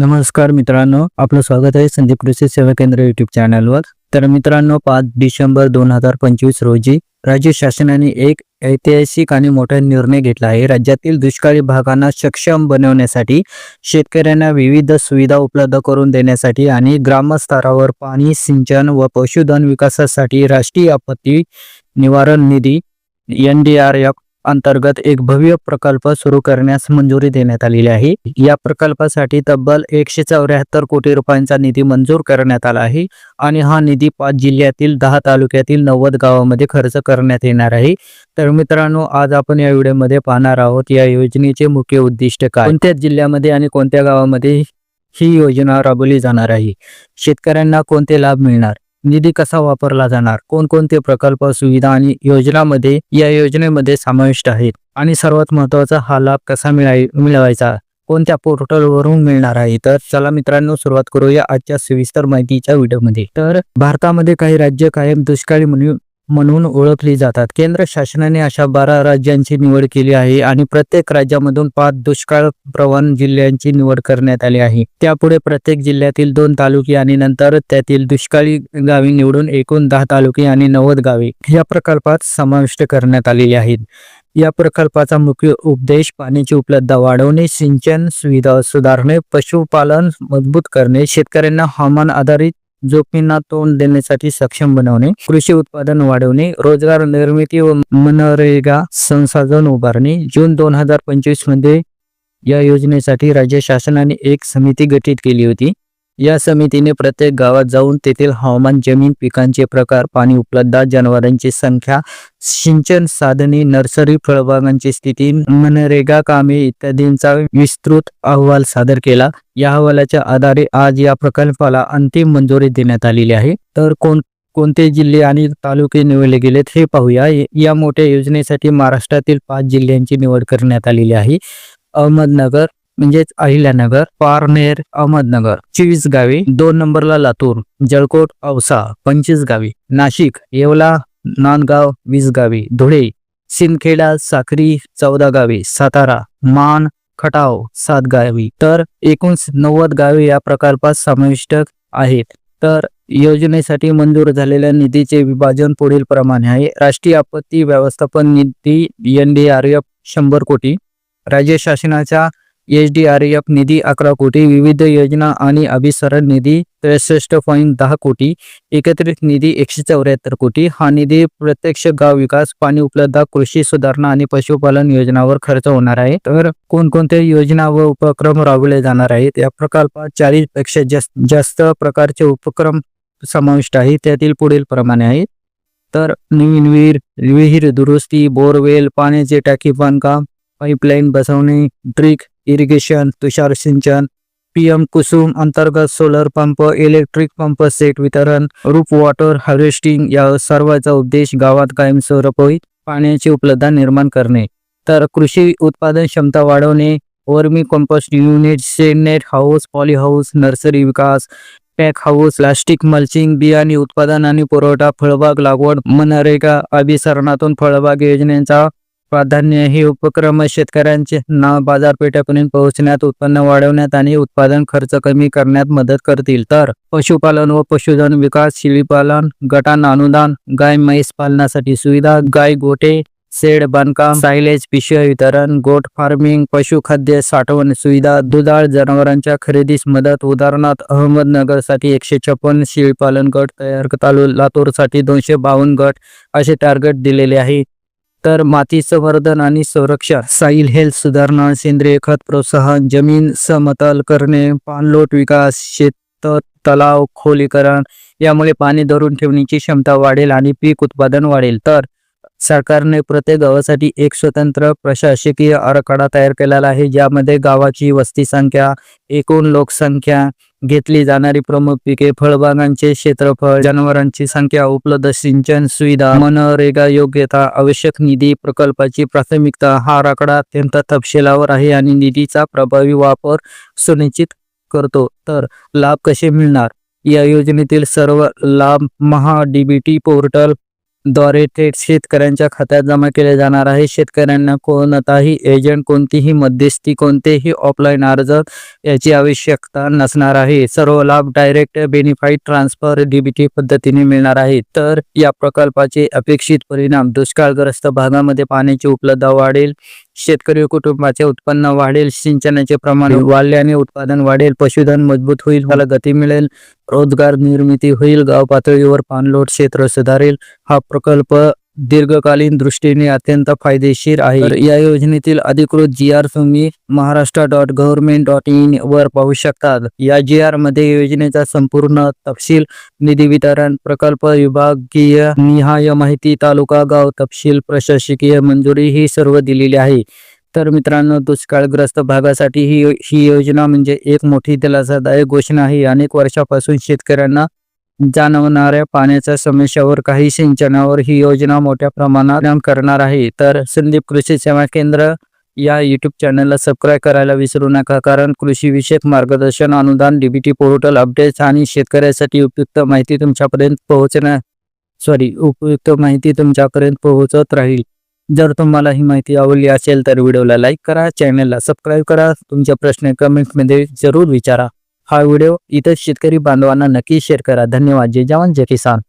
नमस्कार मित्रांनो आपलं स्वागत आहे संदीप कृषी सेवा केंद्र युट्यूब चॅनलवर तर मित्रांनो पाच डिसेंबर दोन हजार पंचवीस रोजी राज्य शासनाने एक ऐतिहासिक आणि मोठा निर्णय घेतला आहे. राज्यातील दुष्काळी भागांना सक्षम बनवण्यासाठी शेतकऱ्यांना विविध सुविधा उपलब्ध करून देण्यासाठी आणि ग्रामस्तरावर पाणी सिंचन व पशुधन विकासासाठी राष्ट्रीय आपत्ती निवारण निधी एन डी आर एफ अंतर्गत एक भव्य प्रकल्प सुरू करण्यास मंजुरी देण्यात आलेली आहे. या प्रकल्पासाठी तब्बल एकशे चौऱ्याहत्तर कोटी रुपयांचा निधी मंजूर करण्यात आला आहे आणि हा निधी पाच जिल्ह्यातील दहा तालुक्यातील नव्वद गावामध्ये खर्च करण्यात येणार आहे. तर मित्रांनो आज आपण या व्हिडिओमध्ये पाहणार आहोत या योजनेचे मुख्य उद्दिष्ट काय? कोणत्या जिल्ह्यामध्ये आणि कोणत्या गावामध्ये ही योजना राबवली जाणार आहे? शेतकऱ्यांना कोणते लाभ मिळणार? निधी कसा वापरला जाणार? कोणकोणते प्रकल्प सुविधा आणि योजनामध्ये या योजनेमध्ये समाविष्ट आहेत? आणि सर्वात महत्त्वाचा हा लाभ कसा मिळाय मिळवायचा? कोणत्या पोर्टलवरून मिळणार आहे? तर चला मित्रांनो सुरुवात करूया आजच्या सविस्तर माहितीच्या व्हिडिओमध्ये. तर भारतामध्ये काही राज्य कायम दुष्काळी म्हणून म्हणून ओळखली जातात. केंद्र शासनाने अशा बारा राज्यांची निवड केली आहे आणि प्रत्येक राज्यामधून पाच दुष्काळ प्रवण जिल्ह्यांची निवड करण्यात आली आहे. त्यापुढे प्रत्येक जिल्ह्यातील दोन तालुके आणि नंतर त्यातील दुष्काळी गावी निवडून एकूण दहा तालुके आणि नव्वद गावे या प्रकल्पात समाविष्ट करण्यात आलेली आहेत. या प्रकल्पाचा मुख्य उपदेश पाण्याची उपलब्धता वाढवणे सिंचन सुविधा सुधारणे पशुपालन मजबूत करणे शेतकऱ्यांना हवामान आधारित जोखमींना तोंड देण्यासाठी सक्षम बनवणे कृषी उत्पादन वाढवणे रोजगार निर्मिती व मनरेगा संसाधन उभारणे. जून दोन हजार पंचवीसमध्ये या योजनेसाठी राज्य शासनाने एक समिती गठीत केली होती. या समितीने प्रत्येक गावात जाऊन तेथील हवामान जमीन पिकांचे प्रकार पाणी उपलब्ध जनावरांची संख्या सिंचन साधने नर्सरी फळबागांची स्थिती मनरेगा कामे इत्यादींचा विस्तृत अहवाल सादर केला. या अहवालाच्या आधारे आज या प्रकल्पाला अंतिम मंजुरी देण्यात आलेली आहे. तर कोण कोणते जिल्हे आणि तालुके निवडले गेलेत हे पाहूया. या मोठ्या योजनेसाठी महाराष्ट्रातील पाच जिल्ह्यांची निवड करण्यात आलेली आहे. अहमदनगर म्हणजेच अहिल्यानगर पारनेर अहमदनगर चोवीस गावी दोन नंबरला लातूर जळकोट औसा पंचवीस गावी नाशिक येवला नांदगाव वीस गावी धुळे सिंदखेडा साखरी चौदा गावी सातारा मान खटाव सात गावी. तर एकूण नव्वद गावे या प्रकल्पात समाविष्ट आहेत. तर योजनेसाठी मंजूर झालेल्या निधीचे विभाजन पुढील प्रमाणे आहे. राष्ट्रीय आपत्ती व्यवस्थापन निधी एन डी आर एफ शंभर कोटी. राज्य शासनाच्या एच डी आर एफ निधी अकरा कोटी विविध योजना आणि अभिसरण निधी त्रेसष्ट पॉईंट दहा कोटी एकत्रित निधी एकशे चौऱ्याहत्तर कोटी. हा निधी प्रत्यक्ष गाव विकास पाणी उपलब्ध कृषी सुधारणा आणि पशुपालन योजनावर खर्च होणार आहे. तर कोणकोणत्या योजना व उपक्रम राबवले जाणार आहेत? या प्रकल्पात चाळीसपेक्षा जास्त जास्त प्रकारचे उपक्रम समाविष्ट आहे त्यातील पुढील प्रमाणे आहेत. तर नवीन विहीर विहीर दुरुस्ती बोरवेल पाण्याचे टाकी बांधकाम पाईपलाईन बसवणे ड्रिक इरिगेशन तुषार सिंचन पीएम कुसुम अंतर्गत solar pump electric pump set वितरण रूप वॉटर हार्वेस्टिंग या सर्वांचा उद्देश गावात कायमस्वरूपी पाण्याची उपलब्धता निर्माण करणे. तर कृषी उत्पादन क्षमता वाढवणे vermicompost unit shade net house poly house nursery विकास पॅक हाऊस प्लास्टिक मल्चिंग बियाणे उत्पादन आणि पुरवठा फळबाग लागवड मनरेगा अभिसरणातून फळबाग योजनेचा प्राधान्य हे उपक्रम शेतकऱ्यांचे नाव बाजारपेठेपर्यंत पोहोचण्यात उत्पन्न वाढवण्यात आणि उत्पादन खर्च कमी करण्यात मदत करतील. तर पशुपालन व पशुधन विकास शेळीपालन गटांना अनुदान गाय म्हैस पालनासाठी सुविधा गाय गोटे शेड बांधकाम सायलेज पिशव्या वितरण गोट फार्मिंग पशुखाद्य साठवण सुविधा दुधाळ जनावरांच्या खरेदीस मदत उदाहरणार्थ अहमदनगरसाठी एकशे छप्पन शेळीपालन गट तयार लातूरसाठी दोनशे बावन्न गट असे टार्गेट दिलेले आहे. तर माती संवर्धन आणि संरक्षण साईल हेल्थ सुधारणा सेंद्रिय खत प्रोत्साहन जमीन समतल करणे पाणलोट विकास शेत तलाव खोलीकरण यामुळे पाणी धरून ठेवण्याची क्षमता वाढेल आणि पीक उत्पादन वाढेल. तर सरकारने प्रत्येक गावासाठी एक स्वतंत्र प्रशासकीय आराखडा तयार केलेला आहे. ज्यामध्ये गावाची वस्ती संख्या एकूण लोकसंख्या घेतली जाणारी प्रमुख पिके फळबागांचे क्षेत्रफळ जनावरांची संख्या उपलब्ध सिंचन सुविधा मनरेगा योग्यता आवश्यक निधी प्रकल्पाची प्राथमिकता हा आराखडा अत्यंत तपशिलावर आहे आणि निधीचा प्रभावी वापर सुनिश्चित करतो. तर लाभ कसे मिळणार? या योजनेतील सर्व लाभ महा डीबीटी पोर्टल द्वारे थेट शेतकऱ्यांच्या खात्यात जमा केले जाणार आहे. शेतकऱ्यांना कोणताही एजंट कोणतीही मध्यस्थी कोणतेही ऑफलाईन अर्ज याची आवश्यकता नसणार आहे. सर्व लाभ डायरेक्ट बेनिफाईड ट्रान्सफर डीबीटी पद्धतीने मिळणार आहे. तर या प्रकल्पाचे अपेक्षित परिणाम दुष्काळग्रस्त भागामध्ये पाण्याची उपलब्धता वाढेल. शेतकरी कुटुंबाचे उत्पन्न वाढेल सिंचनाचे प्रमाण वाढल्याने उत्पादन वाढेल पशुधन मजबूत होईल त्याला गती मिळेल रोजगार निर्मिती होईल गाव पातळीवर पाणलोट क्षेत्र सुधारेल. हा प्रकल्प दीर्घकालीन दृष्टीने अत्यंत फायदेशीर आहे. तर या योजनेतील अधिकृत जी आर तुम्ही Maharashtra dot government dot in वर पाहू शकतात. या जी आरमध्ये योजनेचा संपूर्ण तपशील निधी वितरण प्रकल्प विभागीय निहाय माहिती तालुका गाव तपशील प्रशासकीय मंजुरी ही सर्व दिलेली आहे. तर मित्रांनो दुष्काळग्रस्त भागासाठी ही ही योजना म्हणजे एक मोठी दिलासादायक घोषणा आहे. अनेक वर्षापासून शेतकऱ्यांना जाणवणाऱ्या पाण्याच्या समस्यावर काही सिंचनावर ही योजना मोठ्या प्रमाणात करणार आहे. तर संदीप कृषी सेवा केंद्र या यूट्यूब चॅनलला सबस्क्राईब करायला विसरू नका कारण कृषीविषयक मार्गदर्शन अनुदान डीबीटी पोर्टल अपडेट्स आणि शेतकऱ्यासाठी उपयुक्त माहिती तुमच्यापर्यंत पोहोचण्या सॉरी उपयुक्त माहिती तुमच्यापर्यंत पोहोचत राहील. जर तुम्हाला ही माहिती आवडली असेल तर व्हिडिओला लाईक करा चॅनलला सबस्क्राईब करा तुमचे प्रश्न कमेंटमध्ये जरूर विचारा. हा व्हिडिओ इतर शेतकरी बांधवांना नक्की शेअर करा. धन्यवाद. जय जवान जय किसान.